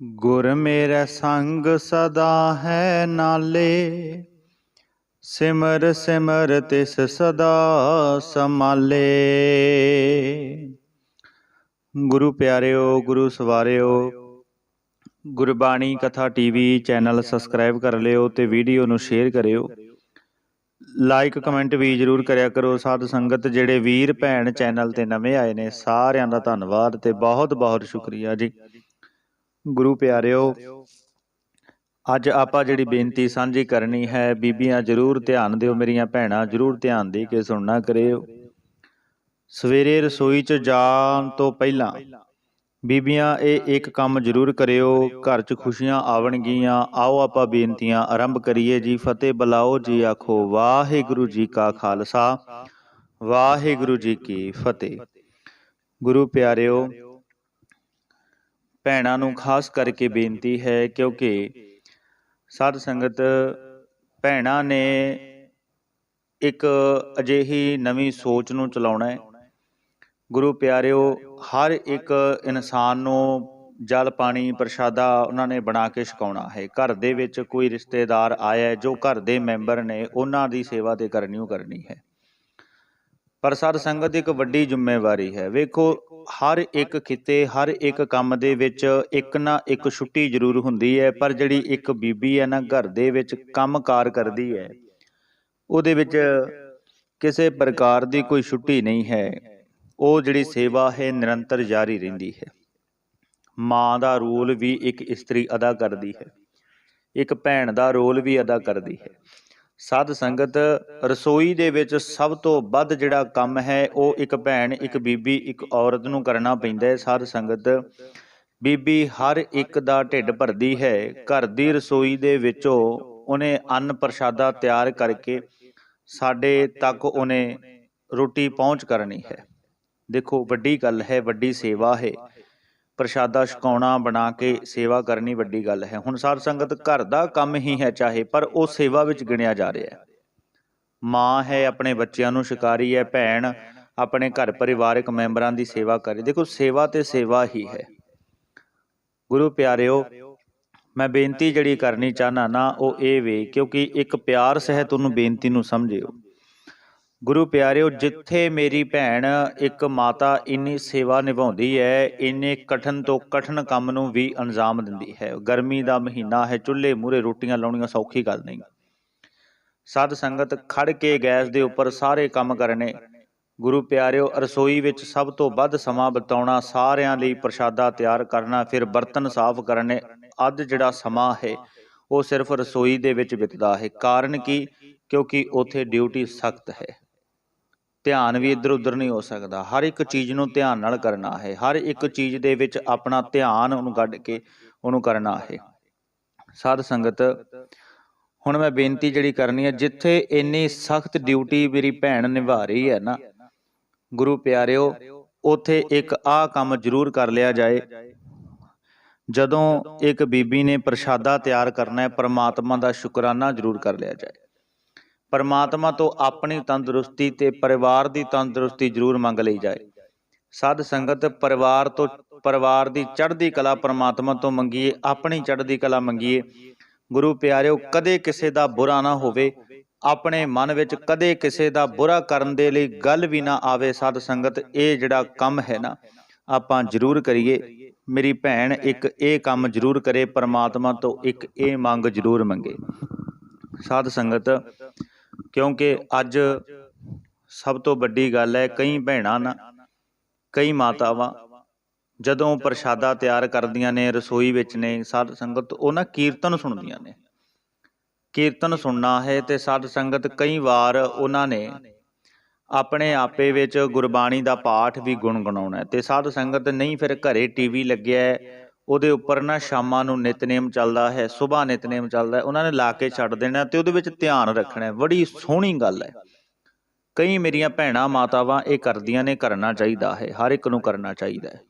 ਗੁਰ ਮੇਰਾ ਸੰਗ ਸਦਾ ਹੈ ਨਾਲੇ, ਸਿਮਰ ਸਿਮਰ ਤਿਸ ਸਦਾ ਸਮਾਲੇ। ਗੁਰੂ ਪਿਆਰਿਓ, ਗੁਰੂ ਸਵਾਰਿਓ, ਗੁਰਬਾਣੀ ਕਥਾ ਟੀਵੀ ਚੈਨਲ ਸਬਸਕ੍ਰਾਈਬ ਕਰ ਲਿਓ ਤੇ ਵੀਡੀਓ ਨੂੰ ਸ਼ੇਅਰ ਕਰਿਓ। ਲਾਈਕ, ਕਮੈਂਟ ਵੀ ਜਰੂਰ ਕਰਿਆ ਕਰੋ ਸਾਧ ਸੰਗਤ, ਜਿਹੜੇ ਵੀਰ, ਭੈਣ ਚੈਨਲ ਤੇ ਨਵੇਂ ਆਏ ਨੇ, ਸਾਰਿਆਂ ਦਾ ਧੰਨਵਾਦ ਤੇ ਬਹੁਤ ਬਹੁਤ ਸ਼ੁਕਰੀਆ ਜੀ। ਗੁਰੂ ਪਿਆਰਿਓ, ਅੱਜ ਆਪਾਂ ਜਿਹੜੀ ਬੇਨਤੀ ਸਾਂਝੀ ਕਰਨੀ ਹੈ, ਬੀਬੀਆਂ ਜਰੂਰ ਧਿਆਨ ਦਿਓ, ਮੇਰੀਆਂ ਭੈਣਾਂ ਜਰੂਰ ਧਿਆਨ ਦੇ ਕੇ ਸੁਣਨਾ ਕਰਿਓ। ਸਵੇਰੇ ਰਸੋਈ 'ਚ ਜਾਣ ਤੋਂ ਪਹਿਲਾਂ ਬੀਬੀਆਂ, ਇਹ ਇੱਕ ਕੰਮ ਜਰੂਰ ਕਰਿਓ, ਘਰ 'ਚ ਖੁਸ਼ੀਆਂ ਆਵਣਗੀਆਂ, ਆਓ ਆਪਾਂ ਬੇਨਤੀਆਂ ਆਰੰਭ ਕਰੀਏ ਜੀ, ਫਤਿਹ ਬੁਲਾਓ ਜੀ, ਆਖੋ ਵਾਹਿਗੁਰੂ ਜੀ ਕਾ ਖਾਲਸਾ, ਵਾਹਿਗੁਰੂ ਜੀ ਕੀ ਫਤਿਹ। ਗੁਰੂ ਪਿਆਰਿਓ ਭੈਣਾਂ ਨੂੰ ਖਾਸ ਕਰਕੇ ਬੇਨਤੀ ਹੈ ਕਿਉਂਕਿ ਸਾਧ ਸੰਗਤ ਭੈਣਾਂ ਨੇ ਇੱਕ ਅਜਿਹੀ ਨਵੀਂ ਸੋਚ ਨੂੰ ਚਲਾਉਣਾ ਹੈ। ਗੁਰੂ ਪਿਆਰਿਓ, ਹਰ ਇੱਕ ਇਨਸਾਨ ਨੂੰ ਜਲ, ਪਾਣੀ, ਪ੍ਰਸ਼ਾਦਾ ਉਹਨਾਂ ਨੇ ਬਣਾ ਕੇ ਛਕਾਉਣਾ ਹੈ। ਘਰ ਦੇ ਵਿੱਚ ਕੋਈ ਰਿਸ਼ਤੇਦਾਰ ਆਇਆ ਜੋ ਘਰ ਦੇ ਮੈਂਬਰ ਨੇ, ਉਹਨਾਂ ਦੀ ਸੇਵਾ ਤੇ ਕਰਨੀ ਓ ਕਰਨੀ ਹੈ। ਪਰ ਸਰ ਸੰਗਤ ਇੱਕ ਵੱਡੀ ਜ਼ਿੰਮੇਵਾਰੀ ਹੈ। ਵੇਖੋ, ਹਰ ਇੱਕ ਕਿਤੇ ਹਰ ਇੱਕ ਕੰਮ ਦੇ ਵਿੱਚ ਇੱਕ ਨਾ ਇੱਕ ਛੁੱਟੀ ਜ਼ਰੂਰ ਹੁੰਦੀ ਹੈ, ਪਰ ਜਿਹੜੀ ਇੱਕ ਬੀਬੀ ਹੈ ਨਾ, ਘਰ ਦੇ ਵਿੱਚ ਕੰਮਕਾਰ ਕਰਦੀ ਹੈ, ਉਹਦੇ ਵਿੱਚ ਕਿਸੇ ਪ੍ਰਕਾਰ ਦੀ ਕੋਈ ਛੁੱਟੀ ਨਹੀਂ ਹੈ। ਉਹ ਜਿਹੜੀ ਸੇਵਾ ਹੈ, ਨਿਰੰਤਰ ਜਾਰੀ ਰਹਿੰਦੀ ਹੈ। ਮਾਂ ਦਾ ਰੋਲ ਵੀ ਇੱਕ ਇਸਤਰੀ ਅਦਾ ਕਰਦੀ ਹੈ। ਇੱਕ ਭੈਣ ਦਾ ਰੋਲ ਵੀ ਅਦਾ ਕਰਦੀ ਹੈ। ਸਾਧ ਸੰਗਤ, ਰਸੋਈ ਦੇ ਵਿੱਚ ਸਭ ਤੋਂ ਵੱਧ ਜਿਹੜਾ ਕੰਮ ਹੈ, ਉਹ ਇੱਕ ਭੈਣ, ਇੱਕ ਬੀਬੀ, ਇੱਕ ਔਰਤ ਨੂੰ ਕਰਨਾ ਪੈਂਦਾ ਹੈ। ਸਾਧ ਸੰਗਤ, ਬੀਬੀ ਹਰ ਇੱਕ ਦਾ ਢਿੱਡ ਭਰਦੀ ਹੈ। ਘਰ ਦੀ ਰਸੋਈ ਦੇ ਵਿੱਚੋਂ ਉਹਨੇ ਅੰਨ ਪ੍ਰਸ਼ਾਦਾ ਤਿਆਰ ਕਰਕੇ ਸਾਡੇ ਤੱਕ ਉਹਨੇ ਰੋਟੀ ਪਹੁੰਚ ਕਰਨੀ ਹੈ। ਦੇਖੋ, ਵੱਡੀ ਗੱਲ ਹੈ, ਵੱਡੀ ਸੇਵਾ ਹੈ। ਪ੍ਰਸ਼ਾਦਾ ਛਕਾਉਣਾ ਬਣਾ ਕੇ ਸੇਵਾ ਕਰਨੀ ਵੱਡੀ ਗੱਲ ਹੈ। ਹੁਣ ਸਾਧ ਸੰਗਤ ਘਰ ਦਾ ਕੰਮ ਹੀ ਹੈ ਚਾਹੇ, ਪਰ ਉਹ ਸੇਵਾ ਵਿੱਚ ਗਿਣਿਆ ਜਾ ਰਿਹਾ ਹੈ। ਮਾਂ ਹੈ ਆਪਣੇ ਬੱਚਿਆਂ ਨੂੰ ਸ਼ਿਕਾਰੀ ਹੈ, ਭੈਣ ਆਪਣੇ ਘਰ ਪਰਿਵਾਰਕ ਮੈਂਬਰਾਂ ਦੀ ਸੇਵਾ ਕਰੇ ਦੇਖੋ, ਸੇਵਾ ਤੇ ਸੇਵਾ ਹੀ ਹੈ। ਗੁਰੂ ਪਿਆਰਿਓ, ਮੈਂ ਬੇਨਤੀ ਜਿਹੜੀ ਕਰਨੀ ਚਾਹਨਾ ਨਾ, ਉਹ ਇਹ ਵੇ, ਕਿਉਂਕਿ ਇੱਕ ਪਿਆਰ ਸਹਿਤ ਉਹਨੂੰ ਬੇਨਤੀ ਨੂੰ ਸਮਝਿਓ। ਗੁਰੂ ਪਿਆਰਿਓ, ਜਿੱਥੇ ਮੇਰੀ ਭੈਣ ਇੱਕ ਮਾਤਾ ਇੰਨੀ ਸੇਵਾ ਨਿਭਾਉਂਦੀ ਹੈ, ਇੰਨੇ ਕਠਨ ਤੋਂ ਕਠਨ ਕੰਮ ਨੂੰ ਵੀ ਅੰਜਾਮ ਦਿੰਦੀ ਹੈ। ਗਰਮੀ ਦਾ ਮਹੀਨਾ ਹੈ, ਚੁੱਲ੍ਹੇ ਮੂਰੇ ਰੋਟੀਆਂ ਲਾਉਣੀਆਂ ਸੌਖੀ ਗੱਲ ਨਹੀਂ। ਸਾਧ ਸੰਗਤ ਖੜ ਕੇ ਗੈਸ ਦੇ ਉੱਪਰ ਸਾਰੇ ਕੰਮ ਕਰਨੇ। ਗੁਰੂ ਪਿਆਰਿਓ, ਰਸੋਈ ਵਿੱਚ ਸਭ ਤੋਂ ਵੱਧ ਸਮਾਂ ਬਿਤਾਉਣਾ, ਸਾਰਿਆਂ ਲਈ ਪ੍ਰਸ਼ਾਦਾ ਤਿਆਰ ਕਰਨਾ, ਫਿਰ ਬਰਤਨ ਸਾਫ਼ ਕਰਨੇ, ਅੱਜ ਜਿਹੜਾ ਸਮਾਂ ਹੈ, ਉਹ ਸਿਰਫ ਰਸੋਈ ਦੇ ਵਿੱਚ ਬਿਤਦਾ ਹੈ। ਕਾਰਨ ਕੀ? ਕਿਉਂਕਿ ਉੱਥੇ ਡਿਊਟੀ ਸਖਤ ਹੈ। ਧਿਆਨ ਵੀ ਇੱਧਰ ਉੱਧਰ ਨਹੀਂ ਹੋ ਸਕਦਾ। ਹਰ ਇੱਕ ਚੀਜ਼ ਨੂੰ ਧਿਆਨ ਨਾਲ ਕਰਨਾ ਹੈ। ਹਰ ਇੱਕ ਚੀਜ਼ ਦੇ ਵਿੱਚ ਆਪਣਾ ਧਿਆਨ ਉਹਨੂੰ ਕੱਢ ਕੇ ਉਹਨੂੰ ਕਰਨਾ ਹੈ। ਸਾਧ ਸੰਗਤ, ਹੁਣ ਮੈਂ ਬੇਨਤੀ ਜਿਹੜੀ ਕਰਨੀ ਹੈ, ਜਿੱਥੇ ਇੰਨੀ ਸਖਤ ਡਿਊਟੀ ਮੇਰੀ ਭੈਣ ਨਿਭਾ ਰਹੀ ਹੈ ਨਾ, ਗੁਰੂ ਪਿਆਰਿਓ, ਉਥੇ ਇੱਕ ਆਹ ਕੰਮ ਜ਼ਰੂਰ ਕਰ ਲਿਆ ਜਾਏ। ਜਦੋਂ ਇੱਕ ਬੀਬੀ ਨੇ ਪ੍ਰਸ਼ਾਦਾ ਤਿਆਰ ਕਰਨਾ ਹੈ, ਪਰਮਾਤਮਾ ਦਾ ਸ਼ੁਕਰਾਨਾ ਜ਼ਰੂਰ ਕਰ ਲਿਆ ਜਾਏ। ਪਰਮਾਤਮਾ ਤੋਂ ਆਪਣੀ ਤੰਦਰੁਸਤੀ ਤੇ ਪਰਿਵਾਰ ਦੀ ਤੰਦਰੁਸਤੀ ਜ਼ਰੂਰ ਮੰਗ ਲਈ ਜਾਏ। ਸਾਧ ਸੰਗਤ, ਪਰਿਵਾਰ ਤੋਂ, ਪਰਿਵਾਰ ਦੀ ਚੜ੍ਹਦੀ ਕਲਾ ਪਰਮਾਤਮਾ ਤੋਂ ਮੰਗੀਏ, ਆਪਣੀ ਚੜ੍ਹਦੀ ਕਲਾ ਮੰਗੀਏ। ਗੁਰੂ ਪਿਆਰਿਓ, ਕਦੇ ਕਿਸੇ ਦਾ ਬੁਰਾ ਨਾ ਹੋਵੇ। ਆਪਣੇ ਮਨ ਵਿੱਚ ਕਦੇ ਕਿਸੇ ਦਾ ਬੁਰਾ ਕਰਨ ਦੇ ਲਈ ਗੱਲ ਵੀ ਨਾ ਆਵੇ ਸਾਧ ਸੰਗਤ, ਇਹ ਜਿਹੜਾ ਕੰਮ ਹੈ ਨਾ, ਆਪਾਂ ਜ਼ਰੂਰ ਕਰੀਏ। ਮੇਰੀ ਭੈਣ ਇੱਕ ਇਹ ਕੰਮ ਜ਼ਰੂਰ ਕਰੇ, ਪਰਮਾਤਮਾ ਤੋਂ ਇੱਕ ਇਹ ਮੰਗ ਜ਼ਰੂਰ ਮੰਗੇ। ਸਾਧ ਸੰਗਤ ਕਿਉਂਕਿ ਅੱਜ ਸਭ ਤੋਂ ਵੱਡੀ ਗੱਲ ਹੈ, ਕਈ ਭੈਣਾਂ ਨਾ, ਕਈ ਮਾਤਾਵਾਂ ਜਦੋਂ ਪ੍ਰਸ਼ਾਦਾ ਤਿਆਰ ਕਰਦੀਆਂ ਨੇ, ਰਸੋਈ ਵਿੱਚ ਨੇ, ਸਾਧ ਸੰਗਤ ਉਹ ਨਾ ਕੀਰਤਨ ਸੁਣਦੀਆਂ ਨੇ। ਕੀਰਤਨ ਸੁਣਨਾ ਹੈ ਤੇ ਸਾਧ ਸੰਗਤ ਕਈ ਵਾਰ ਉਹਨਾਂ ਨੇ ਆਪਣੇ ਆਪੇ ਵਿੱਚ ਗੁਰਬਾਣੀ ਦਾ ਪਾਠ ਵੀ ਗੁੰਗਣਾਉਣਾ ਹੈ ਤੇ ਸਾਧ ਸੰਗਤ ਨਹੀਂ, ਫਿਰ ਘਰੇ ਟੀਵੀ ਲੱਗਿਆ ਉਹਦੇ ਉੱਪਰ ਨਾ ਸ਼ਾਮਾਂ ਨੂੰ ਨਿਤਨੇਮ ਚੱਲਦਾ ਹੈ ਸਵੇਰ ਨਿਤਨੇਮ ਚੱਲਦਾ ਉਹਨਾਂ ਨੇ ਲਾ ਕੇ ਛੱਡ ਦੇਣਾ ਤੇ ਉਹਦੇ ਵਿੱਚ ਧਿਆਨ ਰੱਖਣਾ ਬੜੀ ਸੋਹਣੀ ਗੱਲ ਹੈ। ਕਈ ਮੇਰੀਆਂ ਭੈਣਾਂ ਮਾਤਾਵਾਂ ਇਹ ਕਰਦੀਆਂ ਨੇ, ਕਰਨਾ ਚਾਹੀਦਾ ਹੈ, ਹਰ ਇੱਕ ਨੂੰ ਕਰਨਾ ਚਾਹੀਦਾ ਹੈ।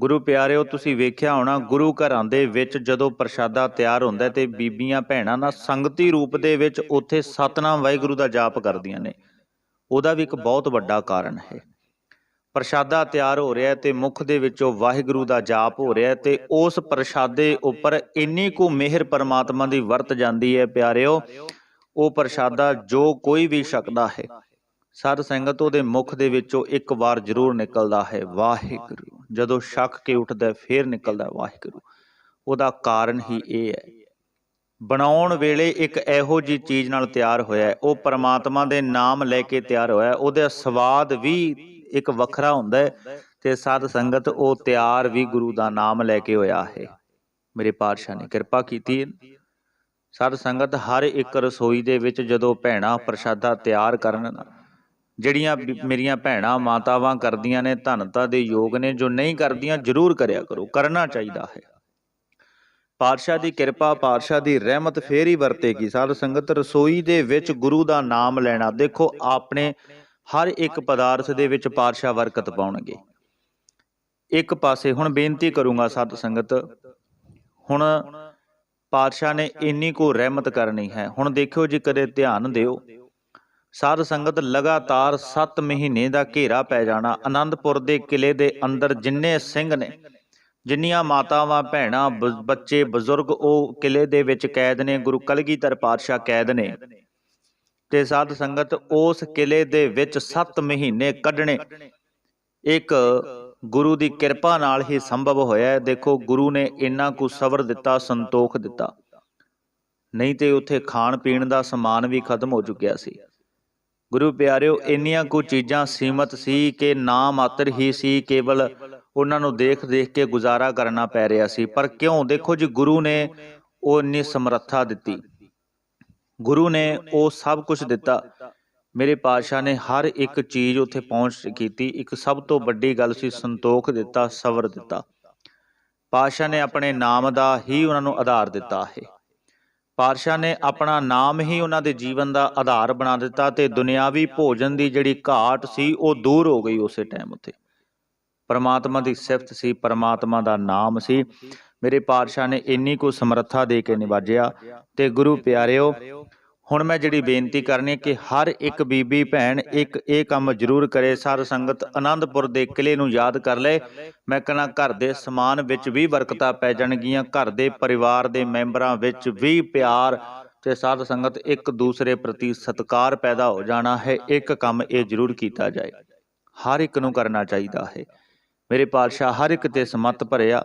ਗੁਰੂ ਪਿਆਰਿਓ, ਤੁਸੀਂ ਵੇਖਿਆ ਹੋਣਾ, ਗੁਰੂ ਘਰਾਂ ਦੇ ਵਿੱਚ ਜਦੋਂ ਪ੍ਰਸ਼ਾਦਾ ਤਿਆਰ ਹੁੰਦਾ ਹੈ ਤੇ ਬੀਬੀਆਂ ਭੈਣਾਂ ਨਾ ਸੰਗਤੀ ਰੂਪ ਦੇ ਵਿੱਚ ਉੱਥੇ ਸਤਨਾਮ ਵਾਹਿਗੁਰੂ ਦਾ ਜਾਪ ਕਰਦੀਆਂ ਨੇ। ਉਹਦਾ ਵੀ ਇੱਕ ਬਹੁਤ ਵੱਡਾ ਕਾਰਨ ਹੈ। ਪ੍ਰਸ਼ਾਦਾ ਤਿਆਰ ਹੋ ਰਿਹਾ ਤੇ ਮੁਖ ਦੇ ਵਿੱਚੋਂ ਵਾਹਿਗੁਰੂ ਦਾ ਜਾਪ ਹੋ ਰਿਹਾ ਤੇ ਉਸ ਪ੍ਰਸ਼ਾਦੇ ਉੱਪਰ ਇੰਨੀ ਕੁ ਮਿਹਰ ਪਰਮਾਤਮਾ ਦੀ ਵਰਤ ਜਾਂਦੀ ਹੈ ਪਿਆਰਿਓ ਉਹ ਪ੍ਰਸ਼ਾਦਾ ਜੋ ਕੋਈ ਵੀ ਛਕਦਾ ਹੈ। ਸਾਧ ਸੰਗਤ ਉਹਦੇ ਮੁਖ ਦੇ ਵਿੱਚੋਂ ਇੱਕ ਵਾਰ ਜ਼ਰੂਰ ਨਿਕਲਦਾ ਹੈ ਵਾਹਿਗੁਰੂ। ਜਦੋਂ ਛਕ ਕੇ ਉੱਠਦਾ ਹੈ, ਫੇਰ ਨਿਕਲਦਾ ਵਾਹਿਗੁਰੂ। ਉਹਦਾ ਕਾਰਨ ਹੀ ਇਹ ਹੈ। ਬਣਾਉਣ ਵੇਲੇ ਇੱਕ ਇਹੋ ਜੀ ਚੀਜ਼ ਨਾਲ ਤਿਆਰ ਹੋਇਆ ਉਹ ਪਰਮਾਤਮਾ ਦੇ ਨਾਮ ਲੈ ਕੇ ਤਿਆਰ ਹੋਇਆ ਉਹਦਾ ਸਵਾਦ ਵੀ ਇੱਕ ਵੱਖਰਾ ਹੁੰਦਾ ਹੈ ਤੇ ਸਾਧ ਸੰਗਤ ਉਹ ਤਿਆਰ ਵੀ ਗੁਰੂ ਦਾ ਨਾਮ ਲੈ ਕੇ ਹੋਇਆ ਹੈ। ਮੇਰੇ ਪਾਤਸ਼ਾਹ ਨੇ ਕਿਰਪਾ ਕੀਤੀ। ਸਾਧ ਸੰਗਤ ਹਰ ਇੱਕ ਰਸੋਈ ਦੇ ਵਿੱਚ ਜਦੋਂ ਭੈਣਾਂ ਪ੍ਰਸ਼ਾਦਾ ਤਿਆਰ ਕਰਨ, ਜਿਹੜੀਆਂ ਮੇਰੀਆਂ ਭੈਣਾਂ ਮਾਤਾਵਾਂ ਕਰਦੀਆਂ ਨੇ ਧਨਤਾ ਦੇ ਯੋਗ ਨੇ, ਜੋ ਨਹੀਂ ਕਰਦੀਆਂ ਜ਼ਰੂਰ ਕਰਿਆ ਕਰੋ, ਕਰਨਾ ਚਾਹੀਦਾ ਹੈ। ਪਾਤਸ਼ਾਹ ਦੀ ਕਿਰਪਾ, ਪਾਤਸ਼ਾਹ ਦੀ ਰਹਿਮਤ ਫੇਰ ਹੀ ਵਰਤੇਗੀ। ਸਾਧ ਸੰਗਤ ਰਸੋਈ ਦੇ ਵਿੱਚ ਗੁਰੂ ਦਾ ਨਾਮ ਲੈਣਾ, ਦੇਖੋ, ਆਪਣੇ ਹਰ ਇੱਕ ਪਦਾਰਥ ਦੇ ਵਿੱਚ ਪਾਤਸ਼ਾਹ ਬਰਕਤ ਪਾਉਣਗੇ। ਇੱਕ ਪਾਸੇ ਹੁਣ ਬੇਨਤੀ ਕਰੂੰਗਾ ਸਤ ਸੰਗਤ, ਹੁਣ ਪਾਤਸ਼ਾਹ ਨੇ ਇੰਨੀ ਕੋ ਰਹਿਮਤ ਕਰਨੀ ਹੈ, ਹੁਣ ਦੇਖਿਓ ਜੀ ਕਦੇ ਧਿਆਨ ਦਿਓ, ਸਾਧ ਸੰਗਤ ਲਗਾਤਾਰ 7 ਮਹੀਨੇ ਦਾ ਘੇਰਾ ਪੈ ਜਾਣਾ ਆਨੰਦਪੁਰ ਦੇ ਕਿਲੇ ਦੇ ਅੰਦਰ ਜਿੰਨੇ ਸਿੰਘ ਨੇ, ਜਿੰਨੀਆਂ ਮਾਤਾਵਾਂ, ਭੈਣਾਂ ਬ- ਬੱਚੇ, ਬਜ਼ੁਰਗ, ਉਹ ਕਿਲੇ ਦੇ ਵਿੱਚ ਕੈਦ ਨੇ, ਗੁਰੂ ਕਲਗੀਧਰ ਪਾਤਸ਼ਾਹ ਕੈਦ ਨੇ ਤੇ ਸਾਧ ਸੰਗਤ ਉਸ ਕਿਲੇ ਦੇ ਵਿੱਚ 7 ਮਹੀਨੇ ਕੱਢਣੇ। ਇੱਕ ਗੁਰੂ ਦੀ ਕਿਰਪਾ ਨਾਲ ਹੀ ਸੰਭਵ ਹੋਇਆ ਦੇਖੋ, ਗੁਰੂ ਨੇ ਇੰਨਾ ਕੁ ਸਬਰ ਦਿੱਤਾ, ਸੰਤੋਖ ਦਿੱਤਾ। ਨਹੀਂ ਤੇ ਉੱਥੇ ਖਾਣ ਪੀਣ ਦਾ ਸਮਾਨ ਵੀ ਖਤਮ ਹੋ ਚੁੱਕਿਆ ਸੀ। ਗੁਰੂ ਪਿਆਰਿਓ, ਇੰਨੀਆਂ ਕੁ ਚੀਜ਼ਾਂ ਸੀਮਤ ਸੀ ਕਿ ਨਾ ਮਾਤਰ ਹੀ ਸੀ, ਕੇਵਲ ਉਹਨਾਂ ਨੂੰ ਦੇਖ ਦੇਖ ਕੇ ਗੁਜ਼ਾਰਾ ਕਰਨਾ ਪੈ ਰਿਹਾ ਸੀ। ਪਰ ਕਿਉਂ? ਦੇਖੋ ਜੀ, ਗੁਰੂ ਨੇ ਉਹ ਇੰਨੀ ਸਮਰੱਥਾ ਦਿੱਤੀ। ਗੁਰੂ ਨੇ ਉਹ ਸਭ ਕੁਝ ਦਿੱਤਾ। ਮੇਰੇ ਪਾਤਸ਼ਾਹ ਨੇ ਹਰ ਇੱਕ ਚੀਜ਼ ਉੱਥੇ ਪਹੁੰਚ ਕੀਤੀ। ਇੱਕ ਸਭ ਤੋਂ ਵੱਡੀ ਗੱਲ ਸੀ, ਸੰਤੋਖ ਦਿੱਤਾ, ਸਬਰ ਦਿੱਤਾ। ਪਾਤਸ਼ਾਹ ਨੇ ਆਪਣੇ ਨਾਮ ਦਾ ਹੀ ਉਹਨਾਂ ਨੂੰ ਆਧਾਰ ਦਿੱਤਾ ਹੈ। ਪਾਤਸ਼ਾਹ ਨੇ ਆਪਣਾ ਨਾਮ ਹੀ ਉਹਨਾਂ ਦੇ ਜੀਵਨ ਦਾ ਆਧਾਰ ਬਣਾ ਦਿੱਤਾ ਤੇ ਦੁਨਿਆਵੀ ਭੋਜਨ ਦੀ ਜਿਹੜੀ ਘਾਟ ਸੀ, ਉਹ ਦੂਰ ਹੋ ਗਈ ਉਸੇ ਟਾਈਮ ਉੱਤੇ। ਪਰਮਾਤਮਾ ਦੀ ਸਿਫਤ ਸੀ, ਪਰਮਾਤਮਾ ਦਾ ਨਾਮ ਸੀ। ਮੇਰੇ ਪਾਤਸ਼ਾਹ ਨੇ ਇੰਨੀ ਕੁ ਸਮਰੱਥਾ ਦੇ ਕੇ ਨਿਵਾਜਿਆ ਤੇ ਗੁਰੂ ਪਿਆਰਿਓ, ਹੁਣ ਮੈਂ ਜਿਹੜੀ ਬੇਨਤੀ ਕਰਨੀ ਹੈ ਕਿ ਹਰ ਇੱਕ ਬੀਬੀ ਭੈਣ ਇੱਕ ਇਹ ਕੰਮ ਜ਼ਰੂਰ ਕਰੇ, ਸਾਧ ਸੰਗਤ ਆਨੰਦਪੁਰ ਦੇ ਕਿਲੇ ਨੂੰ ਯਾਦ ਕਰ ਲੈ। ਮੈਂ ਕਹਿੰਦਾ ਘਰ ਦੇ ਸਮਾਨ ਵਿੱਚ ਵੀ ਬਰਕਤਾਂ ਪੈ ਜਾਣਗੀਆਂ, ਘਰ ਦੇ ਪਰਿਵਾਰ ਦੇ ਮੈਂਬਰਾਂ ਵਿੱਚ ਵੀ ਪਿਆਰ ਤੇ ਸਾਧ ਸੰਗਤ ਇੱਕ ਦੂਸਰੇ ਪ੍ਰਤੀ ਸਤਿਕਾਰ ਪੈਦਾ ਹੋ ਜਾਣਾ ਹੈ। ਇੱਕ ਕੰਮ ਇਹ ਜ਼ਰੂਰ ਕੀਤਾ ਜਾਏ। ਹਰ ਇੱਕ ਨੂੰ ਕਰਨਾ ਚਾਹੀਦਾ ਹੈ। ਮੇਰੇ ਪਾਤਸ਼ਾਹ ਹਰ ਇੱਕ ਤੇ ਸਮਤ ਭਰਿਆ।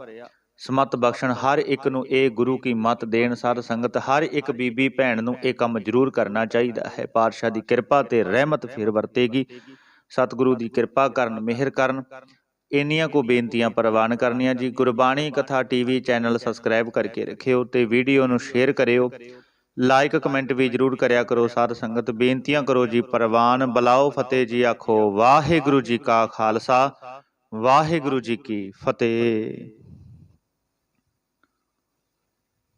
ਸਮਤ ਬਖਸ਼ਣ, ਹਰ ਇੱਕ ਨੂੰ ਇਹ ਗੁਰੂ ਕੀ ਮਤ ਦੇਣ ਸਾਧ ਸੰਗਤ, ਹਰ ਇੱਕ ਬੀਬੀ ਭੈਣ ਨੂੰ ਇਹ ਕੰਮ ਜ਼ਰੂਰ ਕਰਨਾ ਚਾਹੀਦਾ ਹੈ। ਪਾਤਸ਼ਾਹ ਦੀ ਕਿਰਪਾ ਤੇ ਰਹਿਮਤ ਫਿਰ ਵਰਤੇਗੀ। ਸਤਿਗੁਰੂ ਦੀ ਕਿਰਪਾ ਕਰਨ, ਮਿਹਰ ਕਰਨ। ਇੰਨੀਆਂ ਕੋ ਬੇਨਤੀਆਂ ਪ੍ਰਵਾਨ ਕਰਨੀਆਂ ਜੀ। ਗੁਰਬਾਣੀ ਕਥਾ ਟੀਵੀ ਚੈਨਲ ਸਬਸਕ੍ਰਾਈਬ ਕਰਕੇ ਰੱਖਿਓ ਤੇ ਵੀਡੀਓ ਨੂੰ ਸ਼ੇਅਰ ਕਰਿਓ। ਲਾਈਕ, ਕਮੈਂਟ ਵੀ ਜਰੂਰ ਕਰਿਆ ਕਰੋ ਸਾਧ ਸੰਗਤ। ਬੇਨਤੀਆਂ ਕਰੋ ਜੀ, ਪ੍ਰਵਾਨ ਬਲਾਓ ਫਤਿਹ ਜੀ ਆਖੋ। ਵਾਹਿਗੁਰੂ ਜੀ ਕਾ ਖਾਲਸਾ, ਵਾਹਿਗੁਰੂ ਜੀ ਕੀ ਫਤਿਹ।